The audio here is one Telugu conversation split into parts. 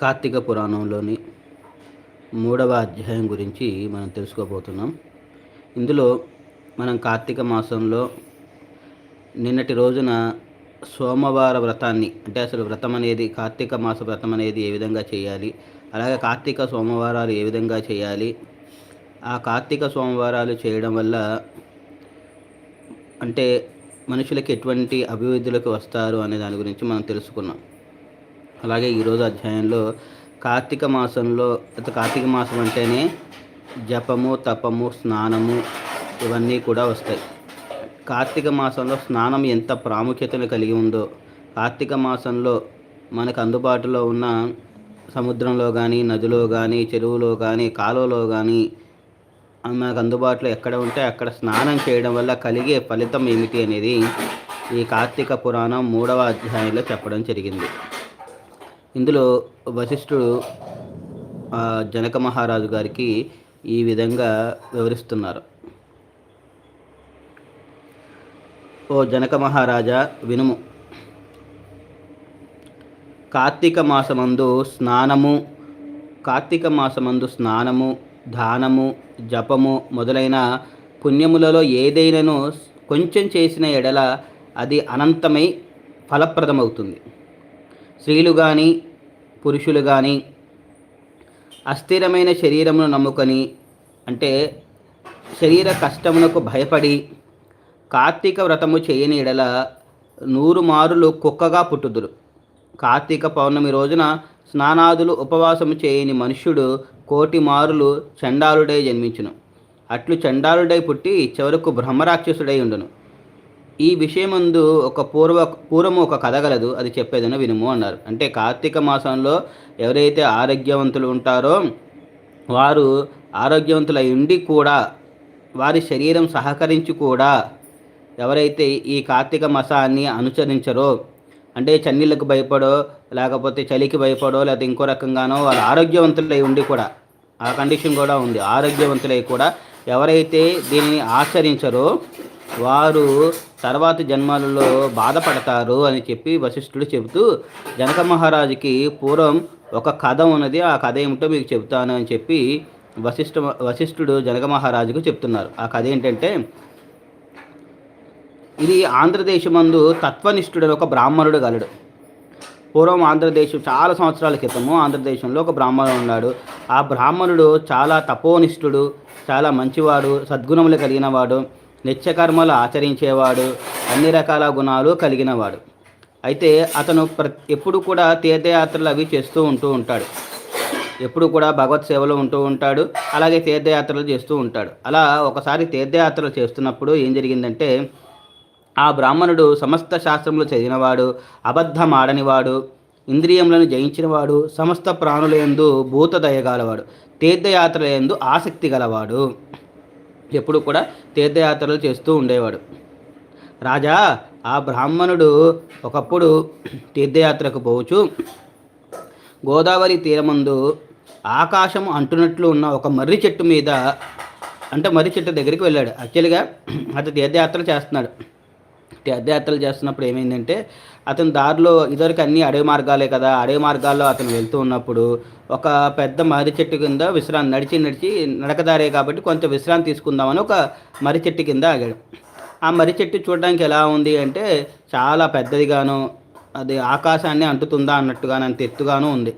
కార్తీక పురాణంలోని మూడవ అధ్యాయం గురించి మనం తెలుసుకోబోతున్నాం. ఇందులో మనం కార్తీక మాసంలో నిన్నటి రోజున సోమవార వ్రతాన్ని అంటే అసలు వ్రతం అనేది కార్తీక మాస వ్రతం అనేది ఏ విధంగా చేయాలి అలాగే కార్తీక సోమవారాలు ఏ విధంగా చేయాలి ఆ కార్తీక సోమవారాలు చేయడం వల్ల అంటే మనుషులకి ఎటువంటి అభివృద్ధిలోకి వస్తారు అనే దాని గురించి మనం తెలుసుకున్నాం. అలాగే ఈరోజు అధ్యాయంలో కార్తీక మాసంలో కార్తీక మాసం అంటేనే జపము తపము స్నానము ఇవన్నీ కూడా వస్తాయి. కార్తీక మాసంలో స్నానం ఎంత ప్రాముఖ్యతను కలిగి ఉందో కార్తీక మాసంలో మనకు అందుబాటులో ఉన్న సముద్రంలో కానీ నదిలో కానీ చెరువులో కానీ కాలువలో కానీ మనకు అందుబాటులో ఎక్కడ ఉంటే అక్కడ స్నానం చేయడం వల్ల కలిగే ఫలితం ఏమిటి అనేది ఈ కార్తీక పురాణం మూడవ అధ్యాయంలో చెప్పడం జరిగింది. ఇందులో వశిష్ఠుడు జనక మహారాజు గారికి ఈ విధంగా వివరిస్తున్నారు. ఓ జనక మహారాజా వినుము. కార్తీక మాసమందు స్నానము కార్తీక మాసమందు స్నానము దానము జపము మొదలైన పుణ్యములలో ఏదైనాను కొంచెం చేసిన ఎడల అది అనంతమై ఫలప్రదమవుతుంది. స్త్రీలు కానీ పురుషులు కానీ అస్థిరమైన శరీరమును నమ్ముకొని అంటే శరీర కష్టమునకు భయపడి కార్తీక వ్రతము చేయని ఎడల నూరు మారులు కుక్కగా పుట్టుదురు. కార్తీక పౌర్ణమి రోజున స్నానాదులు ఉపవాసము చేయని మనుష్యుడు కోటి మారులు చండాలుడై జన్మించును. అట్లు చండాలుడై పుట్టి చివరకు బ్రహ్మరాక్షసుడై ఉండును. ఈ విషయమందు ఒక పూర్వ పూర్వము ఒక కథగలదు అది చెప్పేదనో వినుము అన్నారు. అంటే కార్తీక మాసంలో ఎవరైతే ఆరోగ్యవంతులు ఉంటారో వారు ఆరోగ్యవంతులై ఉండి కూడా వారి శరీరం సహకరించి కూడా ఎవరైతే ఈ కార్తీక మాసాన్ని అనుసరించరో అంటే చన్నీళ్ళకు భయపడో లేకపోతే చలికి భయపడో లేకపోతే ఇంకో రకంగానో వాళ్ళు ఆరోగ్యవంతులై ఉండి కూడా ఆ కండిషన్ కూడా ఉంది. ఆరోగ్యవంతులై కూడా ఎవరైతే దీనిని ఆచరించరో వారు తర్వాత జన్మలలో బాధపడతారు అని చెప్పి వశిష్ఠుడు చెబుతూ జనక మహారాజుకి పూర్వం ఒక కథ ఉన్నది ఆ కథ ఏమిటో మీకు చెబుతాను అని చెప్పి వశిష్ఠ వశిష్ఠుడు జనక మహారాజుకు చెప్తున్నారు. ఆ కథ ఏంటంటే ఇది ఆంధ్రదేశమందు తత్వనిష్ఠుడని ఒక బ్రాహ్మణుడు గలడు. పూర్వం ఆంధ్రదేశం చాలా సంవత్సరాల క్రితము ఆంధ్రదేశంలో ఒక బ్రాహ్మణుడు ఉన్నాడు. ఆ బ్రాహ్మణుడు చాలా తపోనిష్ఠుడు చాలా మంచివాడు సద్గుణములు కలిగినవాడు. నిత్యకర్మలు ఆచరించేవాడు అన్ని రకాల గుణాలు కలిగినవాడు. అయితే అతను ప్ర ఎప్పుడు కూడా తీర్థయాత్రలు అవి చేస్తూ ఉంటూ ఉంటాడు. ఎప్పుడు కూడా భగవత్ సేవలో ఉంటూ ఉంటాడు అలాగే తీర్థయాత్రలు చేస్తూ ఉంటాడు. అలా ఒకసారి తీర్థయాత్రలు చేస్తున్నప్పుడు ఏం జరిగిందంటే ఆ బ్రాహ్మణుడు సమస్త శాస్త్రములు చదివినవాడు అబద్ధం ఆడనివాడు ఇంద్రియములను జయించినవాడు సమస్త ప్రాణుల యందు భూత దయగలవాడు ఆసక్తి గలవాడు. ఎప్పుడు కూడా తీర్థయాత్రలు చేస్తూ ఉండేవాడు. రాజా ఆ బ్రాహ్మణుడు ఒకప్పుడు తీర్థయాత్రకు పోవచ్చు. గోదావరి తీరమందు ఆకాశం అంటున్నట్లు ఉన్న ఒక మర్రి చెట్టు మీద అంటే మర్రి చెట్టు దగ్గరికి వెళ్ళాడు. యాక్చువల్గా అతను తీర్థయాత్రలు చేస్తున్నాడు. తీర్థయాత్రలు చేస్తున్నప్పుడు ఏమైందంటే అతను దారిలో ఇదివరకు అన్ని అడవి మార్గాలే కదా అడవి మార్గాల్లో అతను వెళ్తూ ఉన్నప్పుడు ఒక పెద్ద మర్రి చెట్టు కింద విశ్రాంతి నడిచి నడిచి నడకదారే కాబట్టి కొంచెం విశ్రాంతి తీసుకుందామని ఒక మర్రి చెట్టు కింద ఆగాడు. ఆ మర్రి చెట్టు చూడడానికి ఎలా ఉంది అంటే చాలా పెద్దదిగాను అది ఆకాశాన్ని అంటుతుందా అన్నట్టుగాను అంత ఎత్తుగాను ఉంది.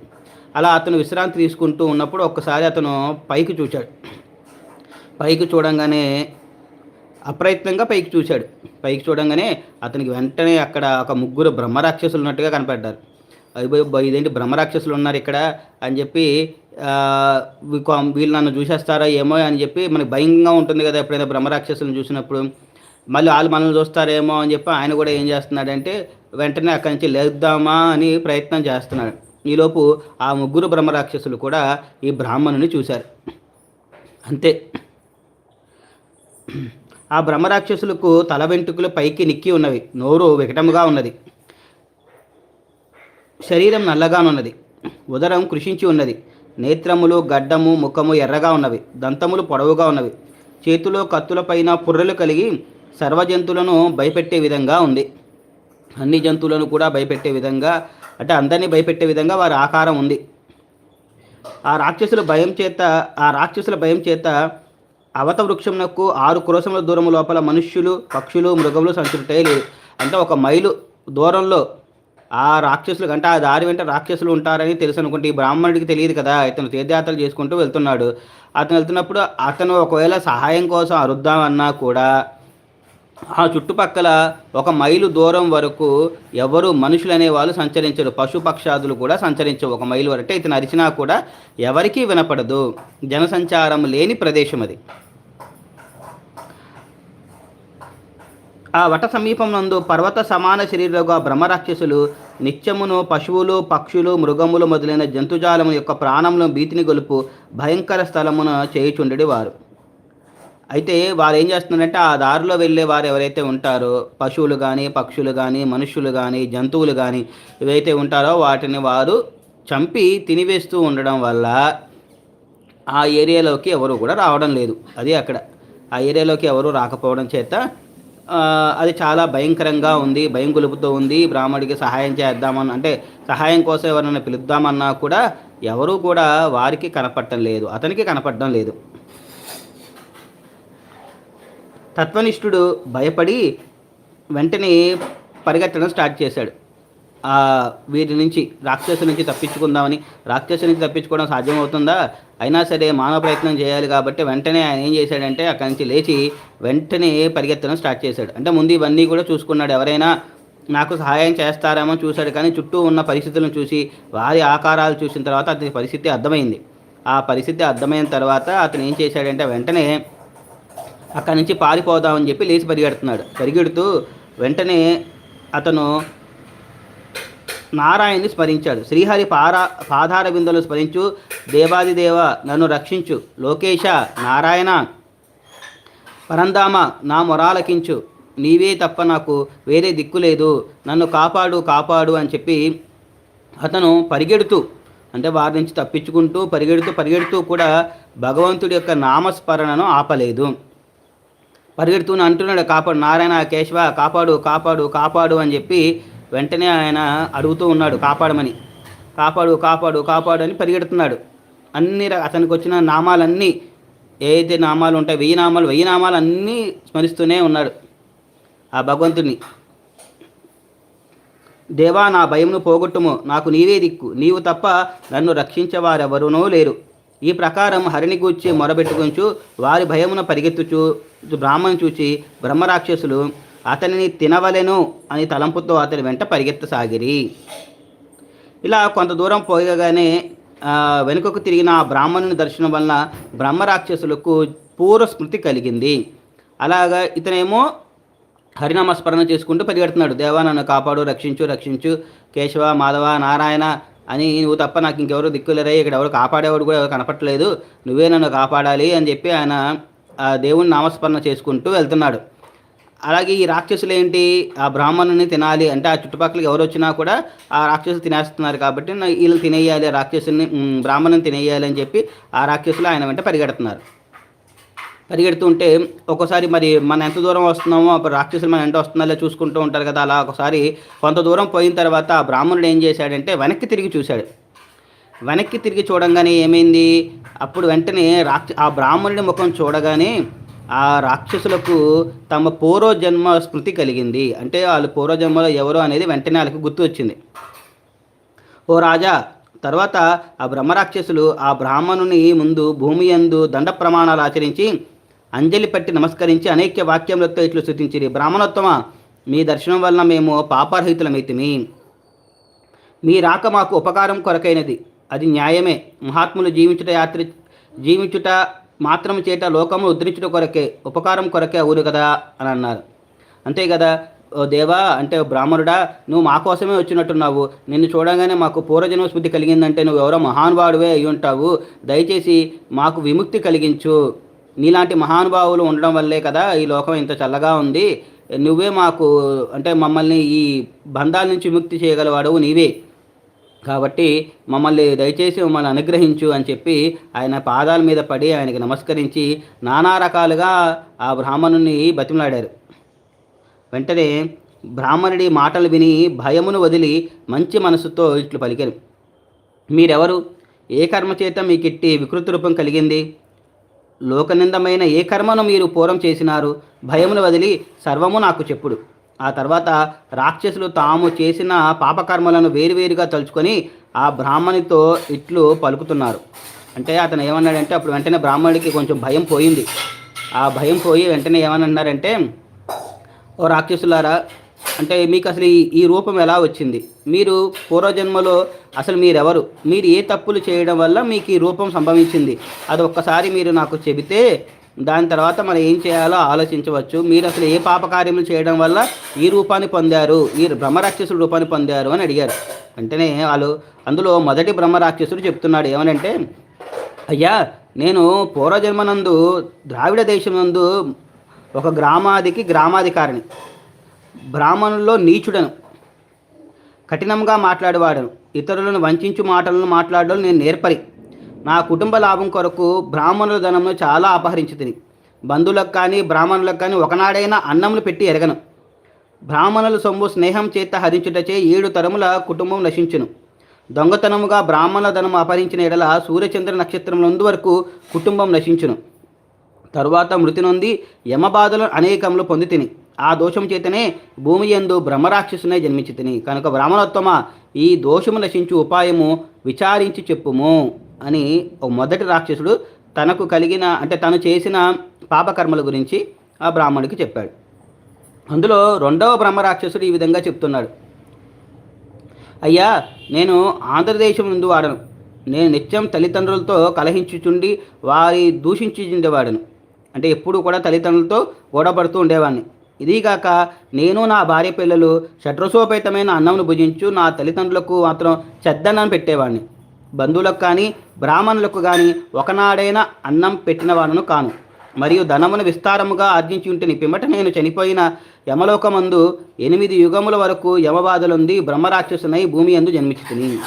అలా అతను విశ్రాంతి తీసుకుంటూ ఉన్నప్పుడు ఒక్కసారి అతను పైకి చూశాడు పైకి చూడంగానే అప్రయత్నంగా పైకి చూశాడు. పైకి చూడంగానే అతనికి వెంటనే అక్కడ ఒక ముగ్గురు బ్రహ్మరాక్షసులు ఉన్నట్టుగా కనపడ్డారు. అయిపోయి ఇదేంటి బ్రహ్మరాక్షసులు ఉన్నారు ఇక్కడ అని చెప్పి వీళ్ళు నన్ను చూసేస్తారా ఏమో అని చెప్పి మనకి భయంగా ఉంటుంది కదా ఎప్పుడైనా బ్రహ్మరాక్షసులను చూసినప్పుడు. మళ్ళీ వాళ్ళు మనల్ని చూస్తారేమో అని చెప్పి ఆయన కూడా ఏం చేస్తున్నాడంటే వెంటనే అక్కడి నుంచి లేద్దామా అని ప్రయత్నం చేస్తున్నాడు. ఈలోపు ఆ ముగ్గురు బ్రహ్మరాక్షసులు కూడా ఈ బ్రాహ్మణుని చూశారు. అంతే. ఆ బ్రహ్మరాక్షసులకు తల వెంట్రుకలు పైకి నిక్కి ఉన్నవి. నోరు వికటముగా ఉన్నది. శరీరం నల్లగానున్నది. ఉదరం కృషించి ఉన్నది. నేత్రములు గడ్డము ముఖము ఎర్రగా ఉన్నవి. దంతములు పొడవుగా ఉన్నవి. చేతిలో కత్తులపైన పుర్రెలు కలిగి సర్వజంతువులను భయపెట్టే విధంగా ఉంది. అన్ని జంతువులను కూడా భయపెట్టే విధంగా అంటే అందరినీ భయపెట్టే విధంగా వారి ఆకారం ఉంది. ఆ రాక్షసుల భయం చేత ఆ రాక్షసుల భయం చేత అవత వృక్షమునకు ఆరు క్రోశముల దూరం లోపల మనుష్యులు పక్షులు మృగములు సంచుటే లేదు అంటే ఒక మైలు దూరంలో ఆ రాక్షసులు అంటే ఆ దారి వెంట రాక్షసులు ఉంటారని తెలుసు అనుకుంటే ఈ బ్రాహ్మణుడికి తెలియదు కదా. ఇతను తీర్థయాత్రలు చేసుకుంటూ వెళ్తున్నాడు. అతను వెళ్తున్నప్పుడు అతను ఒకవేళ సహాయం కోసం అరుద్దామన్నా కూడా ఆ చుట్టుపక్కల ఒక మైలు దూరం వరకు ఎవరు మనుషులు అనేవాళ్ళు సంచరించరు. పశుపక్షాదులు కూడా సంచరించవు. ఒక మైలు వరకు ఇతను అరిచినా కూడా ఎవరికీ వినపడదు. జనసంచారం లేని ప్రదేశం అది. ఆ వట సమీపం నందు పర్వత సమాన శరీరంగా బ్రహ్మరాక్షసులు నిత్యమును పశువులు పక్షులు మృగములు మొదలైన జంతుజాలము యొక్క ప్రాణంలో భీతిని గొలుపు భయంకర స్థలమున చేయుచుండెడి వారు అయితే వారు ఏం చేస్తున్నారంటే ఆ దారిలో వెళ్ళే వారు ఎవరైతే ఉంటారో పశువులు కానీ పక్షులు కానీ మనుషులు కానీ జంతువులు కానీ ఏవైతే ఉంటారో వాటిని వారు చంపి తినివేస్తూ ఉండడం వల్ల ఆ ఏరియాలోకి ఎవరు కూడా రావడం లేదు. అది అక్కడ. ఆ ఏరియాలోకి ఎవరు రాకపోవడం చేత అది చాలా భయంకరంగా ఉంది భయం గొలుపుతూ ఉంది. బ్రాహ్మడికి సహాయం చేద్దామని అంటే సహాయం కోసం ఎవరైనా పిలుద్దామన్నా కూడా ఎవరూ కూడా వారికి కనపడటం లేదు. అతనికి కనపడడం లేదు. తత్వనిష్ఠుడు భయపడి వెంటనే పరిగెత్తడం స్టార్ట్ చేశాడు. వీరి నుంచి రాక్షసు నుంచి తప్పించుకుందామని. రాక్షసు నుంచి తప్పించుకోవడం సాధ్యమవుతుందా? అయినా సరే మానవ ప్రయత్నం చేయాలి కాబట్టి వెంటనే ఆయన ఏం చేశాడంటే అక్కడి నుంచి లేచి వెంటనే పరిగెత్తడం స్టార్ట్ చేశాడు. అంటే ముందు ఇవన్నీ కూడా చూసుకున్నాడు. ఎవరైనా నాకు సహాయం చేస్తారేమో చూశాడు కానీ చుట్టూ ఉన్న పరిస్థితులను చూసి వారి ఆకారాలు చూసిన తర్వాత అతని పరిస్థితి అర్థమైంది. ఆ పరిస్థితి అర్థమైన తర్వాత అతను ఏం చేశాడంటే వెంటనే అక్కడి నుంచి పారిపోదామని చెప్పి లేచి పరిగెడుతున్నాడు. పరిగెడుతూ వెంటనే అతను నారాయణ్ని స్మరించాడు. శ్రీహరి పారా పాదార బిందులు స్మరించు దేవాదిదేవ నన్ను రక్షించు. లోకేశ నారాయణ పరంధామ నా మొరాలకించు. నీవే తప్ప నాకు వేరే దిక్కు లేదు. నన్ను కాపాడు కాపాడు అని చెప్పి అతను పరిగెడుతూ అంటే వారి నుంచి తప్పించుకుంటూ పరిగెడుతూ పరిగెడుతూ కూడా భగవంతుడి యొక్క నామస్మరణను ఆపలేదు. పరిగెడుతూనే అంటున్నాడు కాపాడు నారాయణ కేశవ కాపాడు కాపాడు కాపాడు అని చెప్పి వెంటనే ఆయన అడుగుతూ ఉన్నాడు కాపాడమని కాపాడు కాపాడు కాపాడు అని పరిగెడుతున్నాడు. అన్ని ర- అతనికి వచ్చిన నామాలన్నీ ఏదైతే నామాలు ఉంటాయి వెయ్యి నామాలు వెయ్యి నామాలు అన్నీ స్మరిస్తూనే ఉన్నాడు ఆ భగవంతుడిని దేవా నా భయమును పోగొట్టుము నాకు నీవే దిక్కు నీవు తప్ప నన్ను రక్షించేవారెవరునూ లేరు. ఈ ప్రకారం హరిని గూర్చి మొరబెట్టుకుంచు వారి భయమున పరిగెత్తుచు బ్రాహ్మణ్ చూచి బ్రహ్మరాక్షసులు అతనిని తినవలెను అని తలంపుతో అతని వెంట పరిగెత్తసాగిరి. ఇలా కొంత దూరం పోయగానే వెనుకకు తిరిగిన ఆ బ్రాహ్మణుని దర్శనం వలన బ్రహ్మరాక్షసులకు పూర్వ స్మృతి కలిగింది. అలాగా ఇతనేమో హరినామస్మరణ చేసుకుంటూ పరిగెడుతున్నాడు. దేవా నన్ను కాపాడు రక్షించు రక్షించు. కేశవ మాధవ నారాయణ అని నువ్వు తప్ప నాకు ఇంకెవరు దిక్కులేరే ఇక్కడ ఎవరు కాపాడేవాడు కూడా ఎవరు కనపట్లేదు నువ్వే నన్ను కాపాడాలి అని చెప్పి ఆయన ఆ దేవుని నామస్మరణ చేసుకుంటూ వెళ్తున్నాడు. అలాగే ఈ రాక్షసులు ఏంటి? ఆ బ్రాహ్మణుని తినాలి అంటే ఆ చుట్టుపక్కలకి ఎవరు వచ్చినా కూడా ఆ రాక్షసులు తినేస్తున్నారు కాబట్టి వీళ్ళు తినేయాలి రాక్షసుని బ్రాహ్మణుని తినేయాలి అని చెప్పి ఆ రాక్షసులు ఆయన వెంట పరిగెడుతున్నారు. పరిగెడుతుంటే ఒక్కోసారి మరి మనం ఎంత దూరం వస్తున్నామో అప్పుడు రాక్షసులు మనం ఎంత వస్తున్నారో చూసుకుంటూ ఉంటారు కదా అలా ఒకసారి కొంత దూరం పోయిన తర్వాత ఆ బ్రాహ్మణుడు ఏం చేశాడంటే వెనక్కి తిరిగి చూశాడు. వెనక్కి తిరిగి చూడంగానే ఏమైంది? అప్పుడు వెంటనే రాక్ష ఆ బ్రాహ్మణుడి ముఖం చూడగానే ఆ రాక్షసులకు తమ పూర్వజన్మ స్మృతి కలిగింది. అంటే వాళ్ళు పూర్వజన్మలో ఎవరో అనేది వెంటనే వాళ్ళకి గుర్తు వచ్చింది. ఓ రాజా తర్వాత ఆ బ్రహ్మరాక్షసులు ఆ బ్రాహ్మణుని ముందు భూమి యందు దండ ప్రమాణాలు ఆచరించి అంజలి పట్టి నమస్కరించి అనేక వాక్యములతో ఇట్లు శృతించిరి బ్రాహ్మణోత్తమ మీ దర్శనం వలన మేము పాపరహితులమైతిమి మీ రాక మాకు ఉపకారం కొరకైనది. అది న్యాయమే. మహాత్ములు జీవించుట యాత్ర జీవించుట మాత్రం చేట లోకము ఉద్ధరించుట కొరకే ఉపకారం కొరకే ఊరు కదా అని అన్నారు. అంతే కదా ఓ దేవా అంటే బ్రాహ్మణుడా నువ్వు మా కోసమే వచ్చినట్టున్నావు. నిన్ను చూడగానే మాకు పూర్వజన్మ స్మృతి కలిగిందంటే నువ్వు ఎవరో మహానుభావుడివే అయి ఉంటావు దయచేసి మాకు విముక్తి కలిగించు. నీలాంటి మహానుభావులు ఉండడం వల్లే కదా ఈ లోకం ఇంత చల్లగా ఉంది. నువ్వే మాకు అంటే మమ్మల్ని ఈ బంధాల నుంచి విముక్తి చేయగలవాడు నీవే. కాబట్టి మమ్మల్ని దయచేసి మమ్మల్ని అనుగ్రహించు అని చెప్పి ఆయన పాదాల మీద పడి ఆయనకి నమస్కరించి నానా రకాలుగా ఆ బ్రాహ్మణుని బతిమలాడారు. వెంటనే బ్రాహ్మణుడి మాటలు విని భయమును వదిలి మంచి మనసుతో ఇట్లు పలికారు. మీరెవరు? ఏ కర్మ చేత మీకు ఇట్టి వికృతి రూపం కలిగింది? లోకనిందమైన ఏ కర్మను మీరు పూర్వం చేసినారు? భయమును వదిలి సర్వము నాకు చెప్పుడు. ఆ తర్వాత రాక్షసులు తాము చేసిన పాపకర్మలను వేరువేరుగా తలుచుకొని ఆ బ్రాహ్మణితో ఇట్లు పలుకుతున్నారు. అంటే అతను ఏమన్నాడంటే అప్పుడు వెంటనే బ్రాహ్మణుడికి కొంచెం భయం పోయింది. ఆ భయం పోయి వెంటనే ఏమన్నారంటే ఓ రాక్షసులారా అంటే మీకు అసలు ఈ రూపం ఎలా వచ్చింది? మీరు పూర్వజన్మలో అసలు మీరెవరు? మీరు ఏ తప్పులు చేయడం వల్ల మీకు ఈ రూపం సంభవించింది? అది ఒక్కసారి మీరు నాకు చెబితే దాని తర్వాత మనం ఏం చేయాలో ఆలోచించవచ్చు. మీరు అసలు ఏ పాపకార్యములు చేయడం వల్ల ఈ రూపాన్ని పొందారు? ఈ బ్రహ్మరాక్షసుడు రూపాన్ని పొందారు అని అడిగారు. వెంటనే వాళ్ళు అందులో మొదటి బ్రహ్మరాక్షసుడు చెప్తున్నాడు ఏమనంటే అయ్యా నేను పూర్వజన్మనందు ద్రావిడ దేశం నందు ఒక గ్రామాదికి గ్రామాధికారిని. బ్రాహ్మణుల్లో నీచుడను. కఠినంగా మాట్లాడేవాడను. ఇతరులను వంచించు మాటలను మాట్లాడడం నేను నేర్పరి. నా కుటుంబ లాభం కొరకు బ్రాహ్మణుల ధనమును చాలా అపహరించి తిని బంధువులకు కానీ బ్రాహ్మణులకు కానీ ఒకనాడైనా అన్నములు పెట్టి ఎరగను. బ్రాహ్మణుల సొమ్ము స్నేహం చేత హరించుటచే ఏడు తరముల కుటుంబం నశించును. దొంగతనముగా బ్రాహ్మణుల ధనం అపహరించిన ఎడల సూర్యచంద్ర నక్షత్రములందు వరకు కుటుంబం నశించును. తరువాత మృతి నొంది యమబాధలు అనేకములు పొంది తిని ఆ దోషం చేతనే భూమి ఎందు బ్రహ్మరాక్షసునే జన్మించితిని. కనుక బ్రాహ్మణోత్తమ ఈ దోషము నశించు ఉపాయము విచారించి చెప్పుము అని ఒక మొదటి రాక్షసుడు తనకు కలిగిన అంటే తను చేసిన పాపకర్మల గురించి ఆ బ్రాహ్మణుడికి చెప్పాడు. అందులో రెండవ బ్రహ్మరాక్షసుడు ఈ విధంగా చెప్తున్నాడు. అయ్యా నేను ఆంధ్రదేశం నుండి వాడను. నేను నిత్యం తల్లిదండ్రులతో కలహించుచుండి వారి దూషించుండేవాడను అంటే ఎప్పుడు కూడా తల్లిదండ్రులతో గొడవపడుతూ ఉండేవాడిని. ఇదిగాక నేను నా భార్య పిల్లలు షట్రసోపేతమైన అన్నంను భుజించు నా తల్లిదండ్రులకు మాత్రం చెద్దన్నం పెట్టేవాడిని బంధువులకు కానీ బ్రాహ్మణులకు కానీ ఒకనాడైనా అన్నం పెట్టిన వాడను కాను. మరియు ధనమును విస్తారముగా ఆర్జించి ఉంటే పిమ్మట నేను చనిపోయిన యమలోకమందు ఎనిమిది యుగముల వరకు యమబాధలుంది బ్రహ్మరాక్షసునై భూమి అందు జన్మించుతుని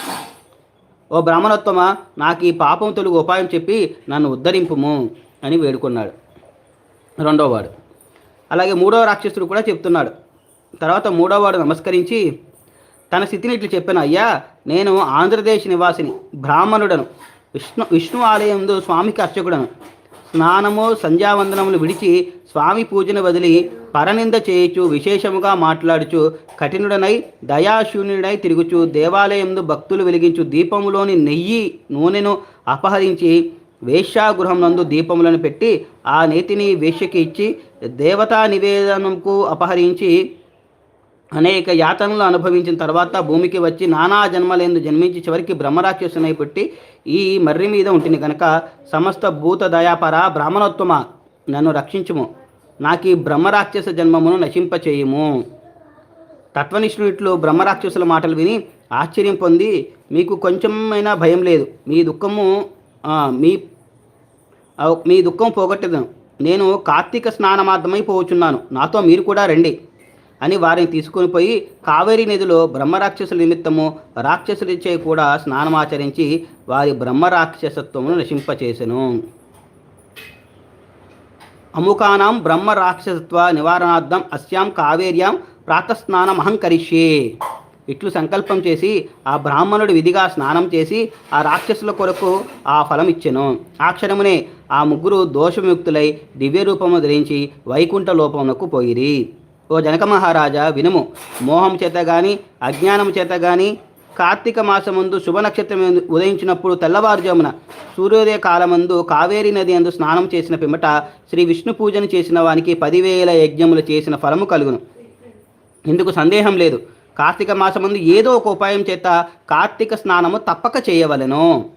ఓ బ్రాహ్మణోత్తమ నాకు ఈ పాపం తొలుగు ఉపాయం చెప్పి నన్ను ఉద్ధరింపుము అని వేడుకున్నాడు. రెండోవాడు. అలాగే మూడవ రాక్షసుడు కూడా చెప్తున్నాడు. తర్వాత మూడోవాడు నమస్కరించి తన స్థితిని ఇట్లు చెప్పాను. అయ్యా నేను ఆంధ్రదేశ్ నివాసిని బ్రాహ్మణుడను విష్ణు విష్ణు ఆలయంలో స్వామికి అర్చకుడను. స్నానము సంధ్యావందనములు విడిచి స్వామి పూజను వదిలి పరనింద చేయుచు విశేషముగా మాట్లాడుచు కఠినుడనై దయాశూన్యుడై తిరుగుచు దేవాలయంలో భక్తులు వెలిగించు దీపములోని నెయ్యి నూనెను అపహరించి వేశ్యాగృహం నందు దీపములను పెట్టి ఆ నేతిని వేశ్యకి ఇచ్చి దేవతా నివేదనంకు అపహరించి అనేక యాతనలు అనుభవించిన తర్వాత భూమికి వచ్చి నానా జన్మలేందు జన్మించి చివరికి బ్రహ్మరాక్షసునై పుట్టి ఈ మర్రి మీద ఉంటుంది కనుక సమస్త భూత దయాపర బ్రాహ్మణోత్తమ నన్ను రక్షించుము. నాకు ఈ బ్రహ్మరాక్షస జన్మమును నశింపచేయము తత్వనిష్ణుట్లు బ్రహ్మరాక్షసుల మాటలు విని ఆశ్చర్యం పొంది మీకు కొంచెమైనా భయం లేదు. మీ దుఃఖము మీ మీ దుఃఖం పోగొట్టేదను. నేను కార్తీక స్నానమార్థమై పోవచున్నాను నాతో మీరు కూడా రండి అని వారిని తీసుకొని పోయి కావేరీ నదిలో బ్రహ్మరాక్షసుల నిమిత్తము రాక్షసులచే కూడా స్నానమాచరించి వారి బ్రహ్మరాక్షసత్వమును నశింపచేసెను. అముఖానాం బ్రహ్మ రాక్షసత్వ నివారణార్థం అస్యాం కావేర్యాం ప్రాతస్నానం అహంకరిష్యే ఇట్లు సంకల్పం చేసి ఆ బ్రాహ్మణుడు విధిగా స్నానం చేసి ఆ రాక్షసుల కొరకు ఆ ఫలం ఇచ్చెను. ఆ క్షణమునే ఆ ముగ్గురు దోషముక్తులై దివ్య రూపము ధరించి వైకుంఠ లోపమునకు పోయిరి. ఓ జనక మహారాజా వినుము. మోహం చేత గాని అజ్ఞానం చేత గాని కార్తీక మాసమందు శుభ నక్షత్రం ఉదయించినప్పుడు తెల్లవారుజామున సూర్యోదయ కాలమందు కావేరీ నది అందు స్నానం చేసిన పిమ్మట శ్రీ విష్ణు పూజను చేసిన వానికి పదివేల యజ్ఞములు చేసిన ఫలము కలుగును. ఇందుకు సందేహం లేదు. కార్తీక మాసమందు ఏదో ఒక ఉపాయం చేత కార్తీక స్నానము తప్పక చేయవలెను.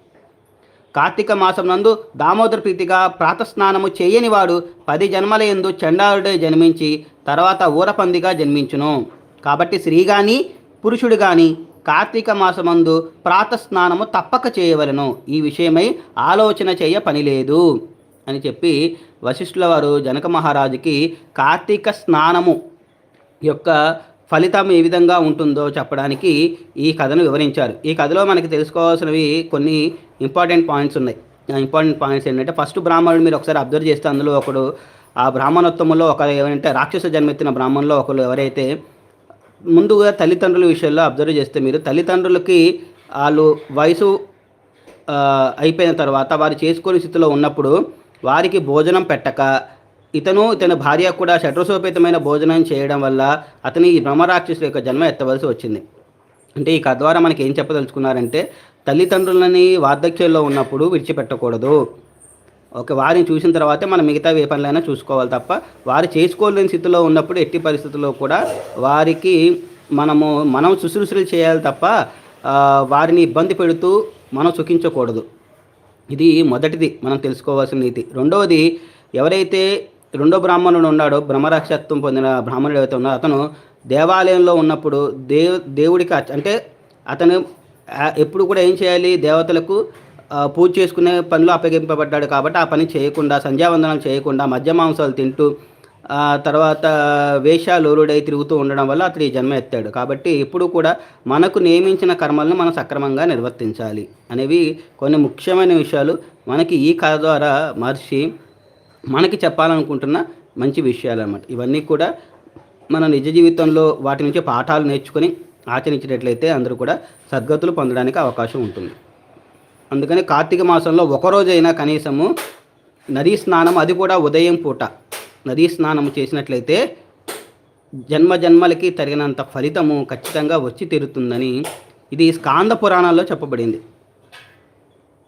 కార్తీక మాసం నందు దామోదర ప్రీతిగా ప్రాతస్నానము చేయని వాడు పది జన్మల ఎందు చండాలుడే జన్మించి తర్వాత ఊరపందిగా జన్మించును. కాబట్టి స్త్రీ కానీ పురుషుడు కానీ కార్తీక మాసమందు ప్రాతస్నానము తప్పక చేయవలెను. ఈ విషయమై ఆలోచన చేయ పని లేదు. అని చెప్పి వశిష్ఠుల వారు జనక మహారాజుకి కార్తీక స్నానము యొక్క ఫలితం ఏ విధంగా ఉంటుందో చెప్పడానికి ఈ కథను వివరించారు. ఈ కథలో మనకి తెలుసుకోవాల్సినవి కొన్ని ఇంపార్టెంట్ పాయింట్స్ ఉన్నాయి. ఇంపార్టెంట్ పాయింట్స్ ఏంటంటే ఫస్ట్ బ్రాహ్మణుడు మీరు ఒకసారి అబ్జర్వ్ చేస్తే అందులో ఒకడు ఆ బ్రాహ్మణోత్తమంలో ఒక ఏమంటే రాక్షస జన్మెత్తిన బ్రాహ్మణులో ఒకరు ఎవరైతే ముందుగా తల్లిదండ్రుల విషయంలో అబ్జర్వ్ చేస్తే మీరు తల్లిదండ్రులకి వాళ్ళు వయసు అయిపోయిన తర్వాత వారు చేసుకునే స్థితిలో ఉన్నప్పుడు వారికి భోజనం పెట్టక ఇతను ఇతని భార్య కూడా షట్రసోపేతమైన భోజనం చేయడం వల్ల అతని ఈ బ్రహ్మరాక్షసుల యొక్క జన్మ ఎత్తవలసి వచ్చింది. అంటే ఈ కథ ద్వారా మనకి ఏం చెప్పదలుచుకున్నారంటే తల్లిదండ్రులని వార్ధక్యంలో ఉన్నప్పుడు విడిచిపెట్టకూడదు. ఓకే వారిని చూసిన తర్వాతే మనం మిగతా ఏ పనులైనా చూసుకోవాలి తప్ప వారు చేసుకోలేని స్థితిలో ఉన్నప్పుడు ఎట్టి పరిస్థితుల్లో కూడా వారికి మనము మనం శుశ్రూషలు చేయాలి తప్ప వారిని ఇబ్బంది పెడుతూ మనం సుఖించకూడదు. ఇది మొదటిది మనం తెలుసుకోవాల్సిన నీతి. రెండవది ఎవరైతే రెండో బ్రాహ్మణుడు ఉన్నాడు బ్రహ్మరక్షత్వం పొందిన బ్రాహ్మణుడు ఎవరైతే ఉన్నాడో అతను దేవాలయంలో ఉన్నప్పుడు దేవ్ దేవుడికి అంటే అతను ఎప్పుడు కూడా ఏం చేయాలి? దేవతలకు పూజ చేసుకునే పనులు అప్పగింపబడ్డాడు కాబట్టి ఆ పని చేయకుండా సంధ్యావందనం చేయకుండా మద్య మాంసాలు తింటూ తర్వాత వేషాలూరుడై తిరుగుతూ ఉండడం వల్ల అతడు ఈ జన్మ ఎత్తాడు. కాబట్టి ఇప్పుడు కూడా మనకు నియమించిన కర్మలను మనం సక్రమంగా నిర్వర్తించాలి అనేవి కొన్ని ముఖ్యమైన విషయాలు. మనకి ఈ కథ ద్వారా మహర్షి మనకి చెప్పాలనుకుంటున్న మంచి విషయాలు అన్నమాట. ఇవన్నీ కూడా మన నిజ జీవితంలో వాటి నుంచి పాఠాలు నేర్చుకొని ఆచరించేటట్లయితే అందరూ కూడా సద్గతులు పొందడానికి అవకాశం ఉంటుంది. అందుకని కార్తీక మాసంలో ఒకరోజైనా కనీసము నదీ స్నానం అది కూడా ఉదయం పూట నదీ స్నానం చేసినట్లయితే జన్మ జన్మలకి తగినంత ఫలితము ఖచ్చితంగా వచ్చి తీరుతుందని ఇది స్కాంద పురాణాల్లో చెప్పబడింది.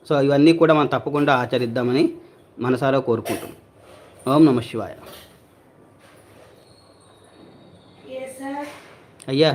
సో ఇవన్నీ కూడా మనం తప్పకుండా ఆచరిద్దామని మనసారా కోరుకుంటాం ఓం నమ శివాయ అయ్యా